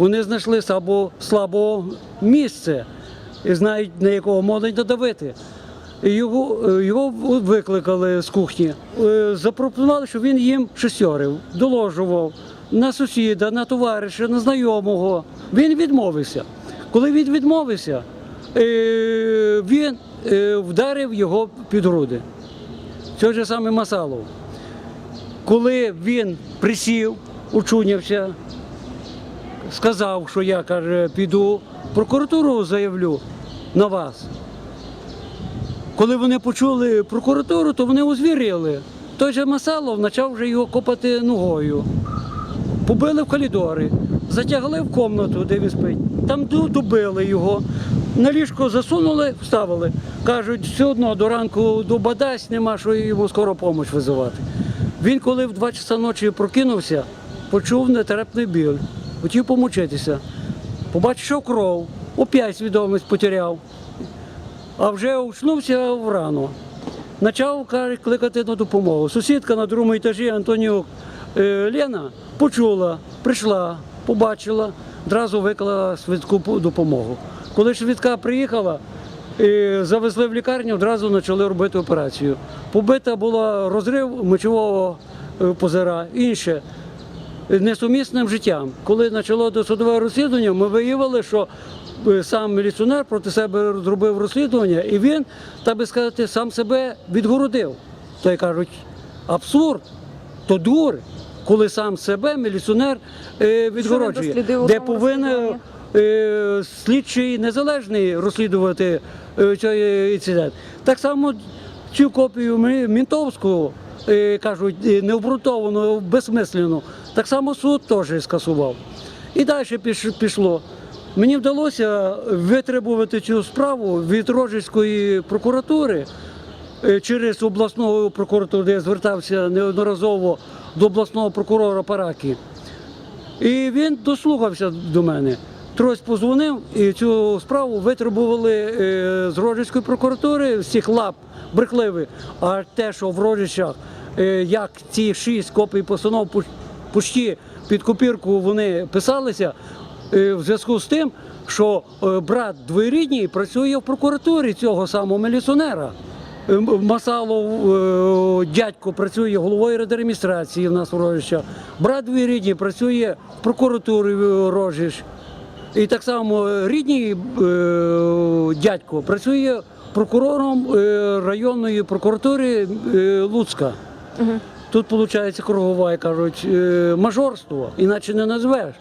Вони знайшли слабо, слабо місце і знають, на якого можуть надавити. І Його, е, його викликали з кухні, Е, запропонували, щоб він їм шестерив, доложував на сусіда, на товариша, на знайомого. Він відмовився. Коли він відмовився, е, він вдарив його під груди. Це ж саме Масалов. Коли він присів, учунявся, сказав, що я каже, піду, прокуратуру заявлю на вас. Коли вони почули прокуратуру, то вони озвірили. Той же Масалов почав вже його копати ногою. Побили в коридори, затягли в кімнату, де він спить. Там добили його. На ліжко засунули, вставили. Кажуть, все одно до ранку дуба дасть, нема що йому скоро допомогу визивати. Він, коли в 2 часа ночі прокинувся, почув нетерпний біль, хотів помучитися. Побачив, що кров, опять свідомість потеряв. А вже очнувся врано. Почав каже, кликати на допомогу. Сусідка на другому етажі Антоніук е, Лена почула, прийшла, побачила, одразу викликала швидку допомогу. Коли швидка приїхала, е, завезли в лікарню, одразу почали робити операцію. Побита була розрив мочового е, позира, інше несумісним життям. Коли почало досудове розслідування, ми виявили, що е, сам міліціонер проти себе зробив розслідування, і він, так би сказати, сам себе відгородив. То й кажуть, абсурд, то дур, коли сам себе міліціонер е, відгороджує, де повинен е, слідчий незалежний розслідувати цей інцидент. Так само цю копію е, кажуть, необґрунтовану, безсмислену, так само суд теж скасував. І далі пішло. Мені вдалося витребувати цю справу від Рожицької прокуратури е, через обласну прокуратуру, де я звертався неодноразово до обласного прокурора Паракі. І він дослухався до мене. Трось позвонив і цю справу витребували е, з Рожицької прокуратури, цих лап брехливих. А те, що в Рожичах, е, як ці шість копій постанов почти під копірку вони писалися, е, в зв'язку з тим, що е, брат двоюрідній працює в прокуратурі цього самого міліціонера. Е, Масалов дядько працює головою рададміністрації в нас в Рожичах. Брат двоюрідній працює в прокуратурі в Рожич. І так само рідній дядько працює прокурором районної прокуратури Луцька. Тут виходить кругова, кажуть, е, мажорство, іначе не назвеш.